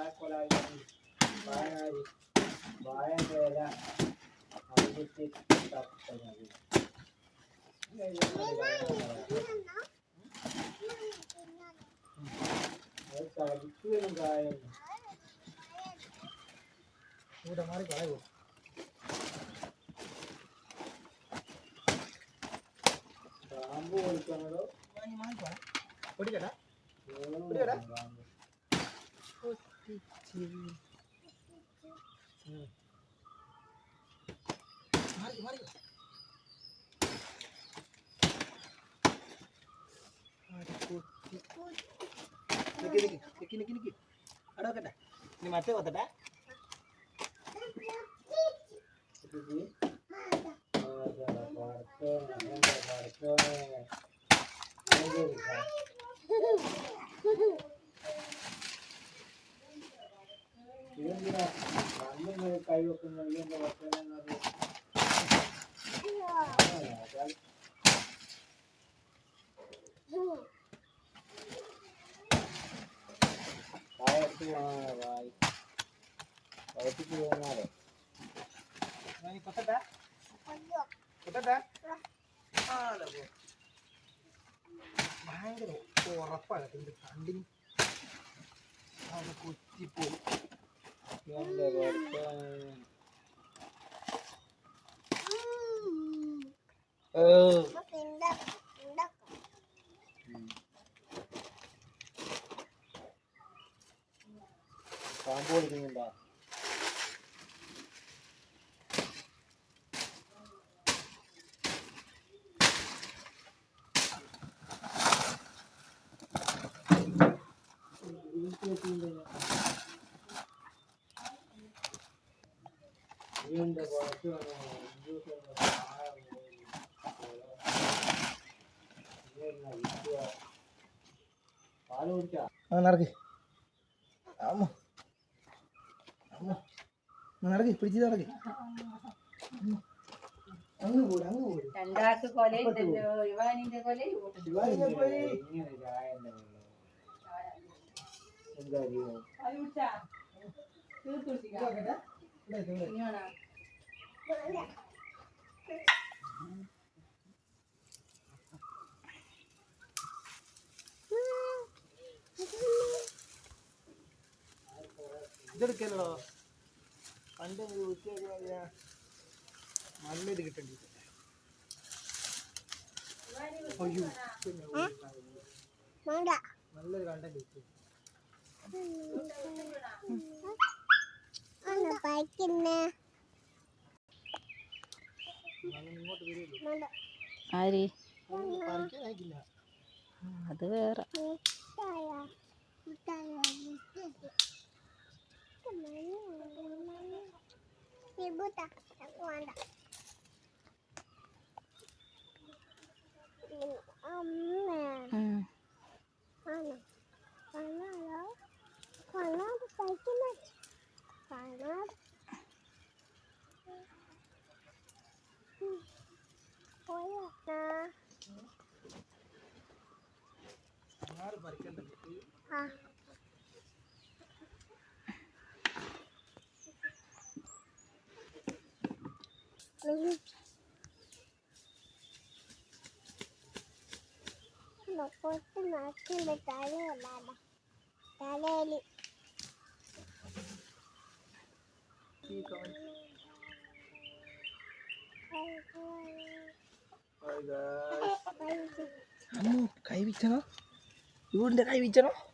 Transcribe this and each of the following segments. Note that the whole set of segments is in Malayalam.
വാഴക്കൊലായി വാഴനാരി വാഴൻ്റെ ഇല അവിടുത്തെ തപ്പനത് അത് ചതിക്കുകയും കായം ഇവിടെ മാറി കളയോ പാമ്പ് കൊടുക്കണതോ പൊടിക്കടാ പാമ്പ് മാറി മാറി നിക്ക് നിക്ക് iba kung naging gawa ka na nabi. Kayakku mana bai? Kayakku juga mana? Nani kota dah? Kota dah? Ah, dah bu. Bayangkan, orang apa lah tinggal tanding. Ada kucing pun. Oh. നടക്ക്. അമ്മ. അമ്മ. നടക്ക് പിടിച്ച് നടക്ക്. അങ്ങ് പോര് അങ്ങ് കൊലയുണ്ടല്ലോ ഇവാനിന്റെ കൊല പോയി ഇങ്ങനെ ചായന്റെ വെള്ളം. എന്താ ചെയ്യുന്നത് ഇതാക്കട്ടെ? ഇവിടെ വെക്ക്, ഇവിടെ വെക്ക്. ഇതെടുക്കല്ലോ പണ്ട് നല്ല ഇത് കിട്ടണ്ടി. അയ്യോ നല്ലൊരു കണ്ടന്റ് കിട്ടും. വരുമല്ലോ ആര്? അത് വേറെ. ഉം. തലയിൽ ഈ കാണിച്ച് അമ്മു കൈ വിച്ചണോ ഇവന്റെ കൈ വിച്ചണോ അയ്യോ ഇങ്ങനെ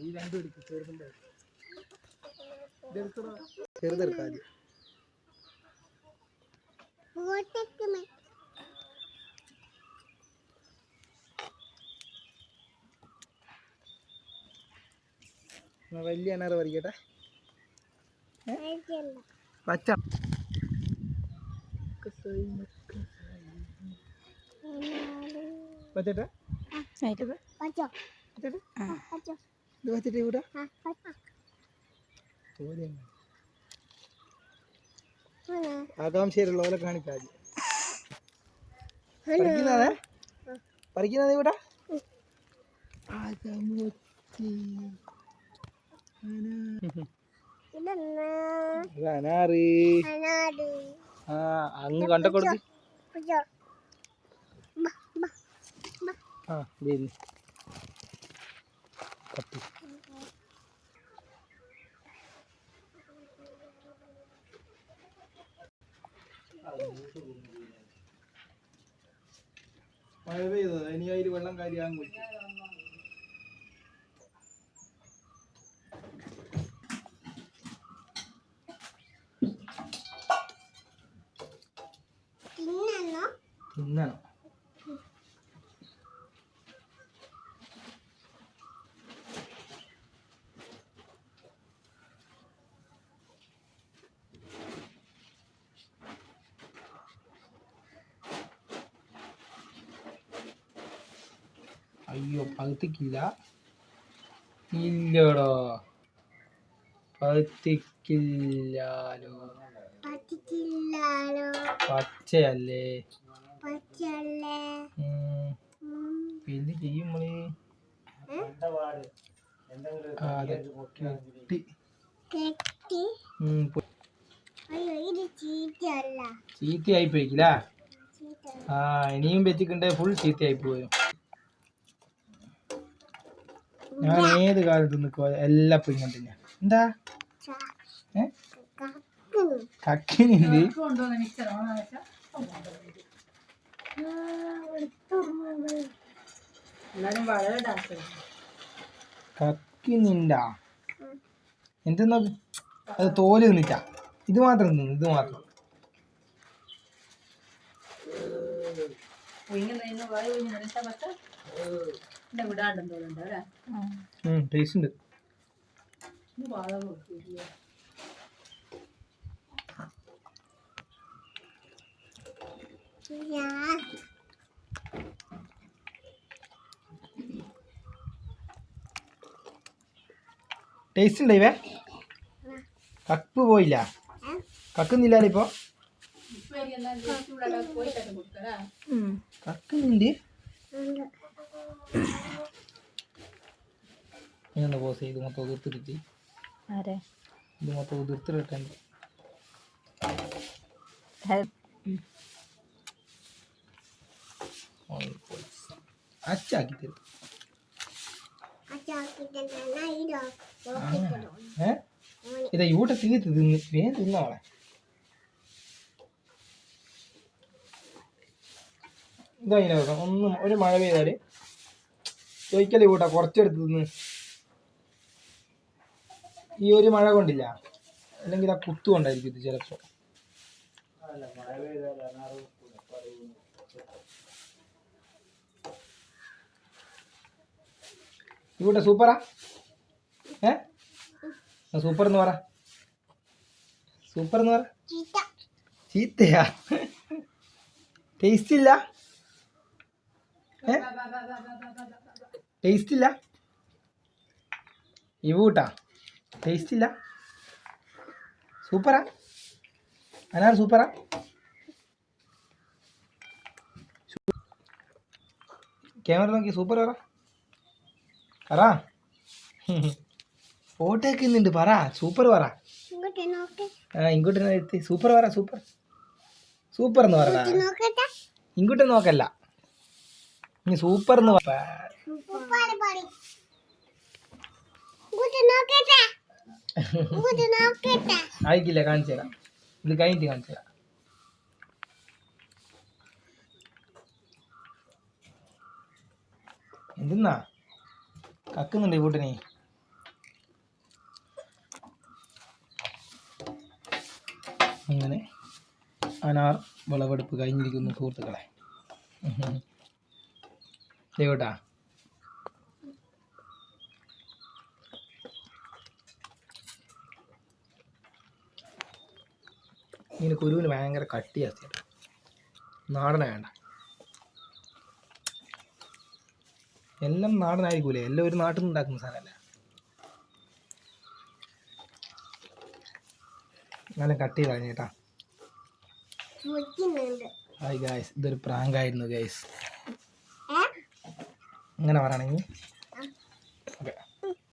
ഈ രണ്ടും എടുക്ക് ചെറുതെടുക്കാം വലിയ അനാറ് പറിക്കട്ടെ. പച്ച പച്ചട്ടെ ആയിട്ട് പച്ചോ? പച്ചട്ടെ ആ, പച്ചോ? ഇത് പച്ചിട്ട് ഇവിടെ ആ, പച്ചോ? ചോദ്യം ആണ്. ആകാംക്ഷയിലുള്ള പോലെ കാണിക്കാം ആദ്യം. പറിക്കുന്നതേ പറിക്കുന്നത് ഇവിടെ? ഇതെന്നാ? അനാറ്. അനാട് ആ അങ്ങ് കണ്ട കൊടുത്ത് ആ ഇതേന്ന്. കത്തി. മഴ പെയ്തത് ഇനി അതിൽ വെള്ളം കാര്യാൻ തിന്നണോ? തിന്നണം. അയ്യോ പകുത്തിക്കില്ല ഇല്ലടോ. പകുത്തിക്കില്ലാലോ പച്ചയല്ലേ. എന്ത് ചെയ്യും നമ്മൾ? അതെ. കെട്ടി. ചീത്തയായി പോയിക്കില്ല? ആ ഇനിയും വെച്ചിട്ടുണ്ടെ ഫുൾ ചീത്തയായി പോയും. ഞാൻ ഏത് കാലത്ത് നിൽക്കുക എല്ലാപ്പോഴും ഇങ്ങനെ തന്നെയാ എന്താ? കക്കിനിണ്ട്? കക്കിനുണ്ട് എന്തെന്നാ അത് തോൽ തിന്നിട്ടാ. ഇത് മാത്രം തിന്നു ഇത് മാത്രം. ഇങ്ങനെ വായ ഒഴിഞ്ഞ് നടത്താൻ പറ്റാ എന്റെ വിടാണ്ടെന്ന് തോന്നുന്നുണ്ട് അല്ലേ? ടേസ്റ്റ് ഉണ്ട്. ഇത് വാഴ നോക്കിയില്ല ടേസ്റ്റ് ഉണ്ട് ഇവേ? കക്ക് പോയില്ല. കക്കുന്നില്ലാലോ ഇപ്പൊ. കക്കുന്നുണ്ട്. ഇങ്ങനെ പോസ് ചെയ്ത് മൊത്തം ഉതിർത്തിരുത്തി ആരെ? ഇത് മൊത്തം ഉതിർത്തിട്ടുണ്ട് അച്ചാക്കി തരും ഇതോ ഇതാ ഇവിടെ തീർത്ത് തിന്ന് വേ തിന്നോളെ ഇതാ ഒന്നും ഒരു മഴ പെയ്താൽ ചോദിക്കല്ലേ കൂട്ടാ കുറച്ചെടുത്തുനിന്ന് ഈ ഒരു മഴ കൊണ്ടില്ല. അല്ലെങ്കിൽ ആ കുത്തു കൊണ്ടായിരിക്കും ഇത് ചിലപ്പോ. ഇവിടെ സൂപ്പറാ? ഏ? സൂപ്പർ എന്ന് പറ. സൂപ്പർ എന്ന് പറ. ചീത്തയാ. ടേസ്റ്റ് ഇല്ല. ഏ? ടേസ്റ്റ് ഇല്ല ഇവൂട്ടാ. ടേസ്റ്റ് ഇല്ല സൂപ്പറാ. അനാർ സൂപ്പറാ. ക്യാമറ നോക്കി സൂപ്പർ പറ. പറ. ഫോട്ടോ വെക്കുന്നുണ്ട് പറ. സൂപ്പർ പറ. ഇങ്ങോട്ട് ആ സൂപ്പർ പറ സൂപ്പർ. സൂപ്പർ എന്ന് പറ. ഇങ്ങോട്ട് നോക്കല്ല. നീ സൂപ്പർ എന്ന് അയക്കില്ല കാണിച്ചു തരാം. ഇത് കഴിഞ്ഞിട്ട് കാണിച്ചു തരാം. എന്തിന്നാ? കക്കുന്നുണ്ട് കൂട്ടിനെ? അങ്ങനെ അനാർ വിളവെടുപ്പ് കഴിഞ്ഞിരിക്കുന്നു സുഹൃത്തുക്കളെ. ദേവട്ടാ ഇങ്ങനെ കുരുവിന് ഭയങ്കര കട്ടിയാ നാടന വേണ്ട. എല്ലാം നാടനായിരിക്കൂലേ? എല്ലാം ഒരു നാട്ടിൽ നിന്ന് ഉണ്ടാക്കുന്ന സാധനമല്ല. നല്ല കട്ട് ചെയ്ത് കളഞ്ഞേട്ടാ മുറിക്കുന്നുണ്ട് ഹായ് ഗായ്സ് ഇതൊരു പ്രാങ്ക് ആയിരുന്നു ഗൈസ് അങ്ങനെ പറയണെങ്കിൽ